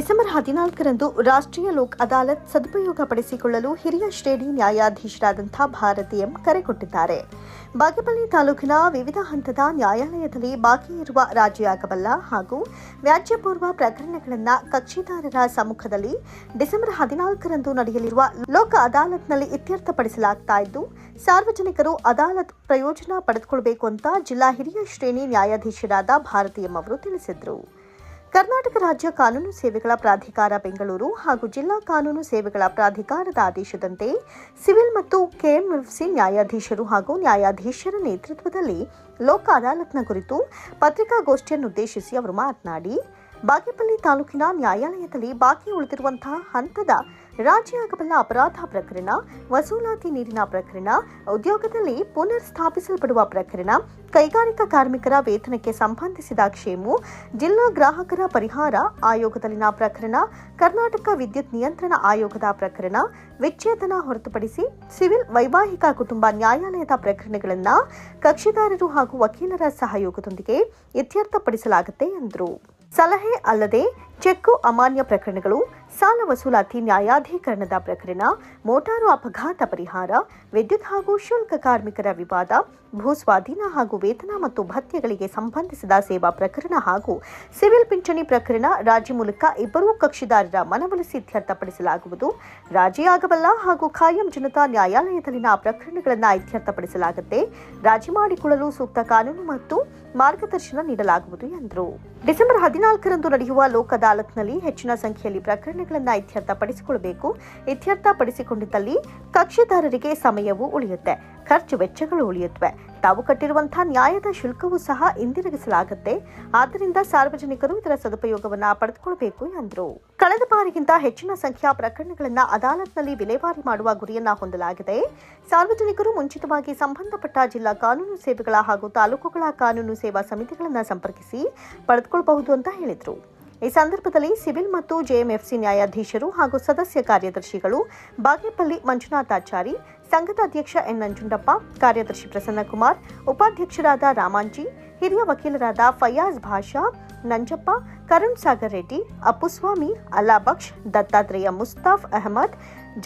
December ಹದಿನಾಲ್ಕರಂದು ರಾಷ್ಟ್ರೀಯ ಲೋಕ್ ಅದಾಲತ್ ಸದುಪಯೋಗಪಡಿಸಿಕೊಳ್ಳಲು ಹಿರಿಯ ಶ್ರೇಣಿ ನ್ಯಾಯಾಧೀಶರಾದಂಥ ಭಾರತಿ ಎಂ ಕರೆ ಕೊಟ್ಟಿದ್ದಾರೆ. ಬಾಗೇಪಲ್ಲಿ ತಾಲೂಕಿನ ವಿವಿಧ ಹಂತದ ನ್ಯಾಯಾಲಯದಲ್ಲಿ ಬಾಕಿ ಇರುವ ರಾಜಿಯಾಗಬಲ್ಲ ಹಾಗೂ ವ್ಯಾಜ್ಯಪೂರ್ವ ಪ್ರಕರಣಗಳನ್ನು ಕಕ್ಷಿದಾರರ ಸಮ್ಮುಖದಲ್ಲಿ ಡಿಸೆಂಬರ್ ಹದಿನಾಲ್ಕರಂದು ನಡೆಯಲಿರುವ ಲೋಕ ಅದಾಲತ್ನಲ್ಲಿ ಇತ್ಯರ್ಥಪಡಿಸಲಾಗ್ತಾ ಇದ್ದು, ಸಾರ್ವಜನಿಕರು ಅದಾಲತ್ ಪ್ರಯೋಜನ ಪಡೆದುಕೊಳ್ಳಬೇಕು ಅಂತ ಜಿಲ್ಲಾ ಹಿರಿಯ ಶ್ರೇಣಿ ನ್ಯಾಯಾಧೀಶರಾದ ಭಾರತಿ ಎಂ ಅವರು ತಿಳಿಸಿದರು. ಕರ್ನಾಟಕ ರಾಜ್ಯ ಕಾನೂನು ಸೇವೆಗಳ ಪ್ರಾಧಿಕಾರ ಬೆಂಗಳೂರು ಹಾಗೂ ಜಿಲ್ಲಾ ಕಾನೂನು ಸೇವೆಗಳ ಪ್ರಾಧಿಕಾರದ ಆದೇಶದಂತೆ ಸಿವಿಲ್ ಮತ್ತು ಕೆಎಂಎಫ್ಸಿ ನ್ಯಾಯಾಧೀಶರು ಹಾಗೂ ನ್ಯಾಯಾಧೀಶರ ನೇತೃತ್ವದಲ್ಲಿ ಲೋಕ ಅದಾಲತ್ನ ಕುರಿತು ಪತ್ರಿಕಾಗೋಷ್ಠಿಯನ್ನುದ್ದೇಶಿಸಿ ಅವರು ಮಾತನಾಡಿ, ಬಾಗೇಪಲ್ಲಿ ತಾಲೂಕಿನ ನ್ಯಾಯಾಲಯದಲ್ಲಿ ಬಾಕಿ ಉಳಿದಿರುವಂತಹ ಹಂತದ ರಾಜಿಯಾಗಬಲ್ಲ ಅಪರಾಧ ಪ್ರಕರಣ, ವಸೂಲಾತಿ ನೀರಿನ ಪ್ರಕರಣ, ಉದ್ಯೋಗದಲ್ಲಿ ಪುನರ್ ಸ್ಥಾಪಿಸಲ್ಪಡುವ ಪ್ರಕರಣ, ಕೈಗಾರಿಕಾ ಕಾರ್ಮಿಕರ ವೇತನಕ್ಕೆ ಸಂಬಂಧಿಸಿದ ಕ್ಷೇಮು ಜಿಲ್ಲಾ ಗ್ರಾಹಕರ ಪರಿಹಾರ ಆಯೋಗದಲ್ಲಿನ ಪ್ರಕರಣ, ಕರ್ನಾಟಕ ವಿದ್ಯುತ್ ನಿಯಂತ್ರಣ ಆಯೋಗದ ಪ್ರಕರಣ, ವಿಚ್ಛೇದನ ಹೊರತುಪಡಿಸಿ ಸಿವಿಲ್ ವೈವಾಹಿಕ ಕುಟುಂಬ ನ್ಯಾಯಾಲಯದ ಪ್ರಕರಣಗಳನ್ನು ಕಕ್ಷಿದಾರರು ಹಾಗೂ ವಕೀಲರ ಸಹಯೋಗದೊಂದಿಗೆ ಇತ್ಯರ್ಥಪಡಿಸಲಾಗುತ್ತೆ ಎಂದರು. ಸಲಹೆ ಅಲ್ಲದೆ ಚೆಕ್ಕು ಅಮಾನ್ಯ ಪ್ರಕರಣಗಳು, ಸಾಲ ವಸೂಲಾತಿ ನ್ಯಾಯಾಧೀಕರಣದ ಪ್ರಕರಣ, ಮೋಟಾರು ಅಪಘಾತ ಪರಿಹಾರ, ವಿದ್ಯುತ್ ಹಾಗೂ ಶುಲ್ಕ ಕಾರ್ಮಿಕರ ವಿವಾದ, ಭೂ ಸ್ವಾಧೀನ ಹಾಗೂ ವೇತನ ಮತ್ತು ಭತ್ಯೆಗಳಿಗೆ ಸಂಬಂಧಿಸಿದ ಸೇವಾ ಪ್ರಕರಣ ಹಾಗೂ ಸಿವಿಲ್ ಪಿಂಚಣಿ ಪ್ರಕರಣ ರಾಜಿ ಮೂಲಕ ಇಬ್ಬರೂ ಕಕ್ಷಿದಾರರ ಮನವೊಲಿಸಿ ಇತ್ಯರ್ಥಪಡಿಸಲಾಗುವುದು. ರಾಜಿಯಾಗಬಲ್ಲ ಹಾಗೂ ಖಾಯಂ ಜನತಾ ನ್ಯಾಯಾಲಯದಲ್ಲಿನ ಪ್ರಕರಣಗಳನ್ನು ಇತ್ಯರ್ಥಪಡಿಸಲಾಗುತ್ತೆ. ರಾಜಿ ಮಾಡಿಕೊಳ್ಳಲು ಸೂಕ್ತ ಕಾನೂನು ಮತ್ತು ಮಾರ್ಗದರ್ಶನ ನೀಡಲಾಗುವುದು ಎಂದರು. ಡಿಸೆಂಬರ್ ಹದಿನಾಲ್ಕರಂದು ನಡೆಯುವ ಲೋಕ್ ಅದಾಲತ್ನಲ್ಲಿ ಹೆಚ್ಚಿನ ಸಂಖ್ಯೆಯಲ್ಲಿ ಪ್ರಕರಣಗಳನ್ನು ಇತ್ಯರ್ಥಪಡಿಸಿಕೊಳ್ಳಬೇಕು. ಇತ್ಯರ್ಥಪಡಿಸಿಕೊಂಡಿದ್ದಲ್ಲಿ ಕಕ್ಷಿದಾರರಿಗೆ ಸಮಯವೂ ಉಳಿಯುತ್ತೆ. ಖರ್ಚು ವೆಚ್ಚಗಳು ಉಳಿಯುತ್ತವೆ. ತಾವು ಕಟ್ಟಿರುವಂತಹ ನ್ಯಾಯದ ಶುಲ್ಕವೂ ಸಹ ಹಿಂದಿರುಗಿಸಲಾಗುತ್ತೆ. ಆದ್ದರಿಂದ ಸಾರ್ವಜನಿಕರು ಇದರ ಸದುಪಯೋಗವನ್ನು ಪಡೆದುಕೊಳ್ಳಬೇಕು ಎಂದರು. ಕಳೆದ ಬಾರಿಗಿಂತ ಹೆಚ್ಚಿನ ಸಂಖ್ಯಾ ಪ್ರಕರಣಗಳನ್ನು ಅದಾಲತ್ನಲ್ಲಿ ವಿಲೇವಾರಿ ಮಾಡುವ ಗುರಿಯನ್ನ ಹೊಂದಲಾಗಿದೆ. ಸಾರ್ವಜನಿಕರು ಮುಂಚಿತವಾಗಿ ಸಂಬಂಧಪಟ್ಟ ಜಿಲ್ಲಾ ಕಾನೂನು ಸೇವೆಗಳ ಹಾಗೂ ತಾಲೂಕುಗಳ ಕಾನೂನು ಸೇವಾ ಸಮಿತಿಗಳನ್ನು ಸಂಪರ್ಕಿಸಿ ಪಡೆದುಕೊಳ್ಳಬಹುದು ಅಂತ ಹೇಳಿದರು. ಈ ಸಂದರ್ಭದಲ್ಲಿ ಸಿವಿಲ್ ಮತ್ತು ಜೆಎಂಎಫ್ಸಿ ನ್ಯಾಯಾಧೀಶರು ಹಾಗೂ ಸದಸ್ಯ ಕಾರ್ಯದರ್ಶಿಗಳು ಬಾಗೇಪಲ್ಲಿ ಮಂಜುನಾಥಾಚಾರಿ ಸಂಘದ ಅಧ್ಯಕ್ಷ ಎನ್ ನಂಜುಂಡಪ್ಪ ಕಾರ್ಯದರ್ಶಿ ಪ್ರಸನ್ನಕುಮಾರ್ ಉಪಾಧ್ಯಕ್ಷರಾದ ರಾಮಾಂಜಿ ಹಿರಿಯ ವಕೀಲರಾದ ಫಯಾಜ್ ಭಾಷಾ ನಂಜಪ್ಪ ಕರುಣ್ ಸಾಗರ್ ರೆಡ್ಡಿ ಅಪ್ಪುಸ್ವಾಮಿ ಅಲ್ಲಾಬಕ್ಷ್ ದತ್ತಾತ್ರೇಯ ಮುಸ್ತಾಫ್ ಅಹಮದ್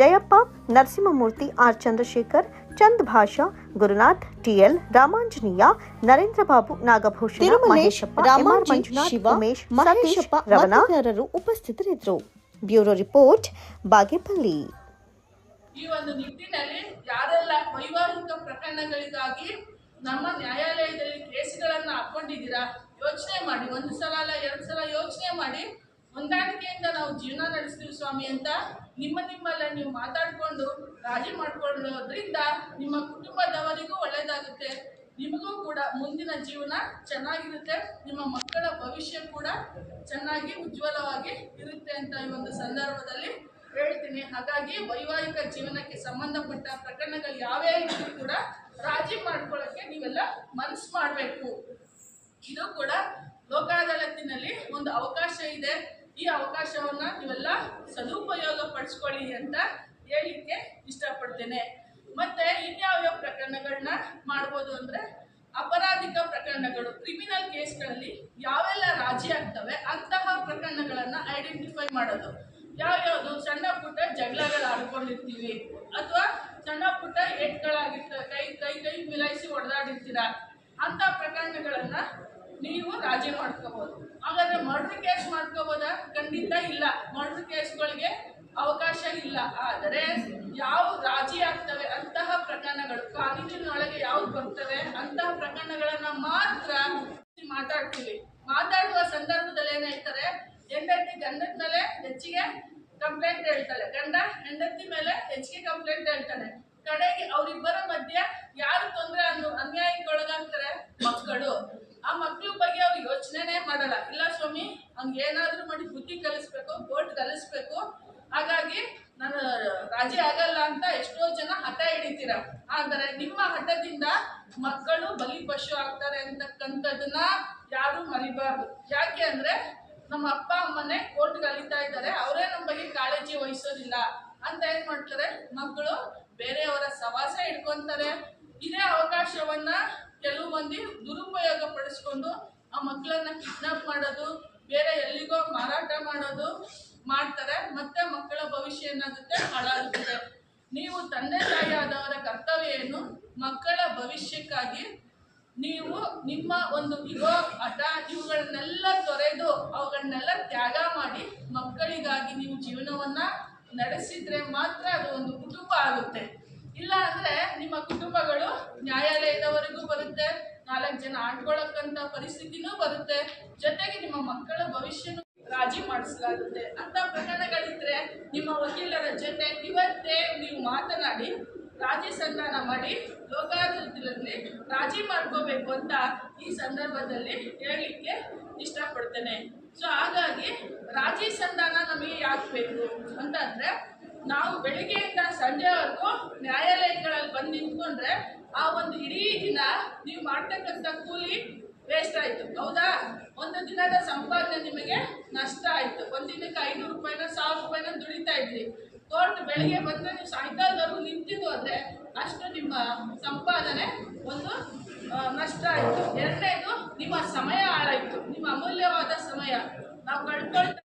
ಜಯಪ್ಪ ನರಸಿಂಹಮೂರ್ತಿ ಆರ್ ಚಂದ್ರಶೇಖರ್ ಚಂದ್ ಭಾಷಾ ಗುರುನಾಥ್ ಟಿಎಲ್ ರಾಮಾಂಜನೀಯ ನರೇಂದ್ರ ಬಾಬು ನಾಗಭೂಷಣ ಉಮೇಶ್ ಮಹೇಶಪ್ಪ ಉಪಸ್ಥಿತರಿದ್ದರು. Bureau report Bagepalli. ಈ ಒಂದು ನಿಟ್ಟಿನಲ್ಲಿ ಯಾರೆಲ್ಲ ವೈವಾಹಿಕ ಪ್ರಕರಣಗಳಿಗಾಗಿ ನಮ್ಮ ನ್ಯಾಯಾಲಯದಲ್ಲಿ ಕೇಸ್ಗಳನ್ನು ಹಾಕೊಂಡಿದ್ದೀರಾ, ಯೋಚನೆ ಮಾಡಿ, ಒಂದು ಸಲ ಅಲ್ಲ, ಎರಡು ಸಲ ಯೋಚನೆ ಮಾಡಿ, ಹೊಂದಾಣಿಕೆಯಿಂದ ನಾವು ಜೀವನ ನಡೆಸ್ತೀವಿ ಸ್ವಾಮಿ ಅಂತ ನಿಮ್ಮ ನಿಮ್ಮಲ್ಲ ನೀವು ಮಾತಾಡಿಕೊಂಡು, ರಾಜಿ ಮಾಡಿಕೊಳ್ಳೋದ್ರಿಂದ ನಿಮ್ಮ ಕುಟುಂಬದವರಿಗೂ ಒಳ್ಳೆಯದಾಗುತ್ತೆ ನಿಮಗೂ ಕೂಡ ಮುಂದಿನ ಜೀವನ ಚೆನ್ನಾಗಿರುತ್ತೆ, ನಿಮ್ಮ ಮಕ್ಕಳ ಭವಿಷ್ಯ ಕೂಡ ಚೆನ್ನಾಗಿ ಉಜ್ವಲವಾಗಿ ಇರುತ್ತೆ ಅಂತ ಈ ಒಂದು ಸಂದರ್ಭದಲ್ಲಿ ಹೇಳ್ತೀನಿ. ಹಾಗಾಗಿ ವೈವಾಹಿಕ ಜೀವನಕ್ಕೆ ಸಂಬಂಧಪಟ್ಟ ಪ್ರಕರಣಗಳು ಯಾವೇ ಇದ್ರೂ ಕೂಡ ರಾಜಿ ಮಾಡ್ಕೊಳ್ಳೋಕ್ಕೆ ನೀವೆಲ್ಲ ಮನಸ್ಸು ಮಾಡಬೇಕು. ಇದು ಕೂಡ ಲೋಕ ಅದಾಲತಿನಲ್ಲಿ ಒಂದು ಅವಕಾಶ ಇದೆ. ಈ ಅವಕಾಶವನ್ನ ನೀವೆಲ್ಲ ಸದುಪಯೋಗ ಪಡಿಸ್ಕೊಳ್ಳಿ ಅಂತ ಹೇಳಲಿಕ್ಕೆ ಇಷ್ಟಪಡ್ತೇನೆ. ಮತ್ತೆ ಇನ್ಯಾವ್ಯಾವ ಪ್ರಕರಣಗಳನ್ನ ಮಾಡ್ಬೋದು ಅಂದ್ರೆ ಅಪರಾಧಿಕ ಪ್ರಕರಣಗಳು, ಕ್ರಿಮಿನಲ್ ಕೇಸ್ಗಳಲ್ಲಿ ಯಾವೆಲ್ಲ ರಾಜಿ ಆಗ್ತವೆ ಅಂತಹ ಪ್ರಕರಣಗಳನ್ನು ಐಡೆಂಟಿಫೈ ಮಾಡೋದು. ಯಾವ್ಯಾವುದು ಸಣ್ಣ ಪುಟ್ಟ ಜಗಳಗಳು ಆಡ್ಕೊಂಡಿರ್ತೀವಿ ಅಥವಾ ಸಣ್ಣ ಪುಟ್ಟ ಎಟ್ಗಳಾಗಿರ್ತ ಕೈ ಕೈ ಕೈ ಮಿಲಾಯಿಸಿ ಹೊಡೆದಾಡಿರ್ತೀರ ಅಂತ ಪ್ರಕರಣಗಳನ್ನ ನೀವು ರಾಜಿ ಮಾಡ್ಕೋಬಹುದು ಹಾಗಾದ್ರೆ ಮರ್ಡರ್ ಕೇಸ್ ಮಾಡ್ಕೋಬೋದಾ? ಖಂಡಿತ ಇಲ್ಲ. ಮರ್ಡರ್ ಕೇಸ್ಗಳಿಗೆ ಅವಕಾಶ ಇಲ್ಲ. ಆದರೆ ಯಾವ ರಾಜಿ ಆಗ್ತವೆ ಅಂತಹ ಪ್ರಕರಣಗಳು ಕಾನೂನಿನೊಳಗೆ ಯಾವ್ದು ಬರ್ತವೆ ಅಂತಹ ಪ್ರಕರಣಗಳನ್ನ ಮಾತ್ರ ಮಾತಾಡ್ತೀವಿ. ಮಾತಾಡುವ ಸಂದರ್ಭದಲ್ಲಿ ಏನಾಯ್ತಾರೆ ಹೆಂಡತಿ ಗಂಡದ ಮೇಲೆ ಹೆಚ್ಚಿಗೆ ಕಂಪ್ಲೇಂಟ್ ಹೇಳ್ತಾಳೆ. ಗಂಡ ಹೆಂಡತಿ ಮೇಲೆ ಹೆಚ್ಚಿಗೆ ಕಂಪ್ಲೇಂಟ್ ಹೇಳ್ತಾನೆ. ಕಡೆಗೆ ಅವರಿಬ್ಬರ ಮಧ್ಯೆ ಯಾರು ತೊಂದರೆ ಅನ್ನು ಅನ್ಯಾಯಕ್ಕೆ ಒಳಗಾಗ್ತಾರೆ ಮಕ್ಕಳು. ಆ ಮಕ್ಕಳ ಬಗ್ಗೆ ಅವ್ರು ಯೋಚನೆನೇ ಮಾಡಲ್ಲ. ಇಲ್ಲ ಸ್ವಾಮಿ, ಹಂಗೆ ಏನಾದ್ರೂ ಮಾಡಿ ಬುದ್ಧಿ ಕಲಿಸ್ಬೇಕು ಕೋರ್ಟ್ ಕಲಿಸ್ಬೇಕು. ಹಾಗಾಗಿ ನಾನು ರಾಜಿ ಆಗಲ್ಲ ಅಂತ ಎಷ್ಟೋ ಜನ ಹಠ ಹಿಡಿತೀರ. ಆದರೆ ನಿಮ್ಮ ಹಠದಿಂದ ಮಕ್ಕಳು ಬಲಿಪಶು ಆಗ್ತಾರೆ ಅಂತಕ್ಕಂಥದ್ದನ್ನ ಯಾರು ಮರಿಬಾರ್ದು. ಯಾಕೆ ಅಂದ್ರೆ ನಮ್ಮ ಅಪ್ಪ ಅಮ್ಮನೇ ಕೋರ್ಟ್ಗೆ ಅಲಿತಾ ಇದ್ದಾರೆ. ಅವರೇ ನಮ್ಮ ಬಗ್ಗೆ ಕಾಳಜಿ ವಹಿಸೋದಿಲ್ಲ. ಅಂತ ಏನ್ ಮಾಡ್ತಾರೆ? ಮಕ್ಕಳು ಬೇರೆಯವರ ಸವಾಸ ಇಟ್ಕೊಂತಾರೆ ಇದೇ ಅವಕಾಶವನ್ನ ಕೆಲವು ಮಂದಿ ದುರುಪಯೋಗ ಪಡಿಸ್ಕೊಂಡು ಆ ಮಕ್ಕಳನ್ನ ಕಿಡ್ನಾಪ್ ಮಾಡೋದು, ಬೇರೆ ಎಲ್ಲಿಗೋ ಮಾರಾಟ ಮಾಡೋದು ಮಾಡ್ತಾರೆ. ಮತ್ತೆ ಮಕ್ಕಳ ಭವಿಷ್ಯ ಏನಾಗುತ್ತೆ? ಹಾಳಾಗುತ್ತದೆ ನೀವು ತಂದೆ ತಾಯಿ ಆದವರ ಕರ್ತವ್ಯ ಏನು? ಮಕ್ಕಳ ಭವಿಷ್ಯಕ್ಕಾಗಿ ನೀವು ನಿಮ್ಮ ಒಂದು ಇಗೋ ಹಠ ಇವುಗಳನ್ನೆಲ್ಲ ತೊರೆದು ಅವುಗಳನ್ನೆಲ್ಲ ತ್ಯಾಗ ಮಾಡಿ ಮಕ್ಕಳಿಗಾಗಿ ನೀವು ಜೀವನವನ್ನ ನಡೆಸಿದ್ರೆ ಮಾತ್ರ ಅದು ಒಂದು ಕುಟುಂಬ ಆಗುತ್ತೆ. ಇಲ್ಲ ಅಂದ್ರೆ ನಿಮ್ಮ ಕುಟುಂಬಗಳು ನ್ಯಾಯಾಲಯದವರೆಗೂ ಬರುತ್ತೆ, ನಾಲ್ಕು ಜನ ಆಡ್ಕೊಳಕ್ಕಂತ ಪರಿಸ್ಥಿತಿನೂ ಬರುತ್ತೆ. ಜೊತೆಗೆ ನಿಮ್ಮ ಮಕ್ಕಳ ಭವಿಷ್ಯನು ರಾಜಿ ಮಾಡಿಸಲಾಗುತ್ತೆ. ಅಂತ ಪ್ರಕರಣಗಳಿದ್ರೆ ನಿಮ್ಮ ವಕೀಲರ ಜೊತೆ ಇವತ್ತೇ ನೀವು ಮಾತನಾಡಿ ರಾಜಿ ಸಂಧಾನ ಮಾಡಿ ಲೋಕಾಯುಕ್ತರಲ್ಲಿ ರಾಜಿ ಮಾಡ್ಕೋಬೇಕು ಅಂತ ಈ ಸಂದರ್ಭದಲ್ಲಿ ಹೇಳಲಿಕ್ಕೆ ಇಷ್ಟಪಡ್ತೇನೆ. ಸೊ ಹಾಗಾಗಿ ರಾಜಿ ಸಂಧಾನ ನಮಗೆ ಯಾಕೆ ಬೇಕು ಅಂತಂದರೆ, ನಾವು ಬೆಳಿಗ್ಗೆಯಿಂದ ಸಂಜೆವರೆಗೂ ನ್ಯಾಯಾಲಯಗಳಲ್ಲಿ ಬಂದು ನಿಂತ್ಕೊಂಡ್ರೆ ಆ ಒಂದು ಇಡೀ ದಿನ ನೀವು ಮಾಡ್ತಕ್ಕಂಥ ಕೂಲಿ ವೇಸ್ಟ್ ಆಯಿತು. ಹೌದಾ? ಒಂದು ದಿನದ ಸಂಪಾದನೆ ನಿಮಗೆ ನಷ್ಟ ಆಯಿತು. ಒಂದು ದಿನಕ್ಕೆ ಐನೂರು ರೂಪಾಯಿನ ಸಾವಿರ ರೂಪಾಯಿನ ದುಡಿತಾ ಇದ್ರಿ. ಕೋರ್ಟ್ ಬೆಳಗ್ಗೆ ಬಂದ್ರೆ ನೀವು ಸಾಯಂಕಾಲದವರೆಗೂ ನಿಂತಿದ್ದು ಅಂದ್ರೆ ಅಷ್ಟು ನಿಮ್ಮ ಸಂಪಾದನೆ ಒಂದು ನಷ್ಟ ಆಯ್ತು. ಎರಡನೇದು, ನಿಮ್ಮ ಸಮಯ ಹಾಳಾಯ್ತು. ನಿಮ್ಮ ಅಮೂಲ್ಯವಾದ ಸಮಯ. ನಾವು ಕಳ್ಕೊಳ್ತಾ